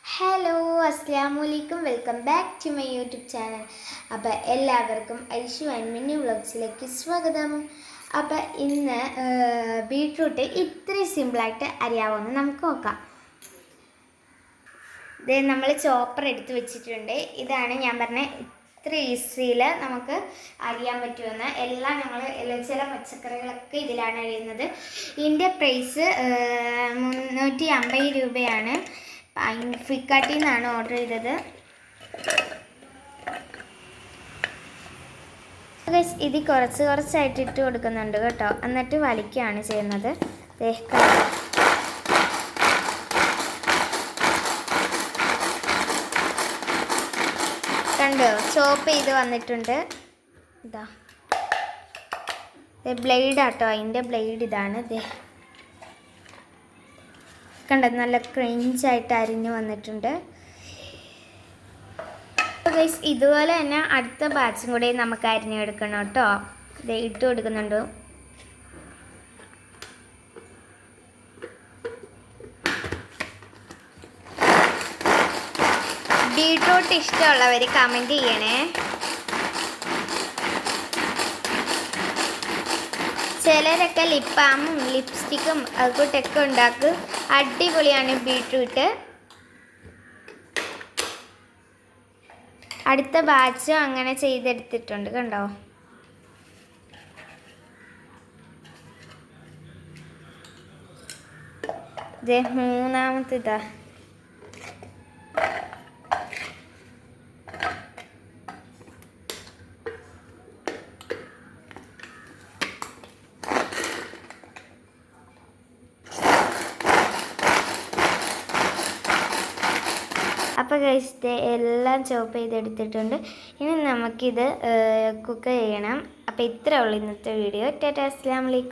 Hello അസ്സാം വലൈക്കും welcome back to my YouTube channel അപ്പോൾ എല്ലാവർക്കും ഐഷു ആൻഡ് മിന്നി വ്ളോഗ്സിലേക്ക് സ്വാഗതം. അപ്പോൾ ഇന്ന് ബീട്രൂട്ട് ഇത്രയും സിമ്പിളായിട്ട് അറിയാവുമെന്ന് നമുക്ക് നോക്കാം. ഇത് നമ്മൾ ചോപ്പർ എടുത്ത് വെച്ചിട്ടുണ്ട്. ഇതാണ് ഞാൻ പറഞ്ഞ ഇത്ര ഈസിയിൽ നമുക്ക് അറിയാൻ പറ്റുമെന്ന്. എല്ലാം ഞങ്ങൾ ചില പച്ചക്കറികളൊക്കെ ഇതിലാണ് അറിയുന്നത് ഇതിന്റെ പ്രൈസ് മുന്നൂറ്റി അമ്പത് രൂപയാണ്. ഫിക്കാട്ടിൽ നിന്നാണ് ഓർഡർ ചെയ്തത്. ഇത് കുറച്ച് കുറച്ചായിട്ട് ഇട്ട് കൊടുക്കുന്നുണ്ട് കേട്ടോ. എന്നിട്ട് വലിക്കുകയാണ് ചെയ്യുന്നത്. കണ്ടോ? ചോപ്പ് ചെയ്ത് വന്നിട്ടുണ്ട്. ഇതാ. ബ്ലേഡ് ആട്ടോ. അതിന്റെ ബ്ലേഡ് ഇതാണ്. ദേ. കണ്ടോ നല്ല ക്രിഞ്ചായിട്ട് അരിഞ്ഞു വന്നിട്ടുണ്ട്. ഇതുപോലെ തന്നെ അടുത്ത ബാച്ചും കൂടി നമുക്ക് അരിഞ്ഞെടുക്കണം കേട്ടോ. ഇത് ഇട്ട് കൊടുക്കുന്നുണ്ട്. ബീട്രൂട്ട് ഇഷ്ടമുള്ളവർ കമന്റ് ചെയ്യണേ. ചിലരൊക്കെ ലിപ് ബാമും ലിപ്സ്റ്റിക്കും അതുകൂട്ടൊക്കെ ഉണ്ടാക്കും. അടിപൊളിയാണ് ബീട്രൂട്ട് അടുത്ത ബാച്ചും അങ്ങനെ ചെയ്തെടുത്തിട്ടുണ്ട് കണ്ടോ? ഇത് മൂന്നാമത്തെ അപ്പോൾ കഴിച്ചിട്ട് എല്ലാം ചോപ്പ് ചെയ്തെടുത്തിട്ടുണ്ട്. ഇനി നമുക്കിത് കുക്ക് ചെയ്യണം. അപ്പോൾ ഇത്രയേ ഉള്ളൂ ഇന്നത്തെ വീഡിയോ ടാറ്റാ അസ്സാം വലൈക്കും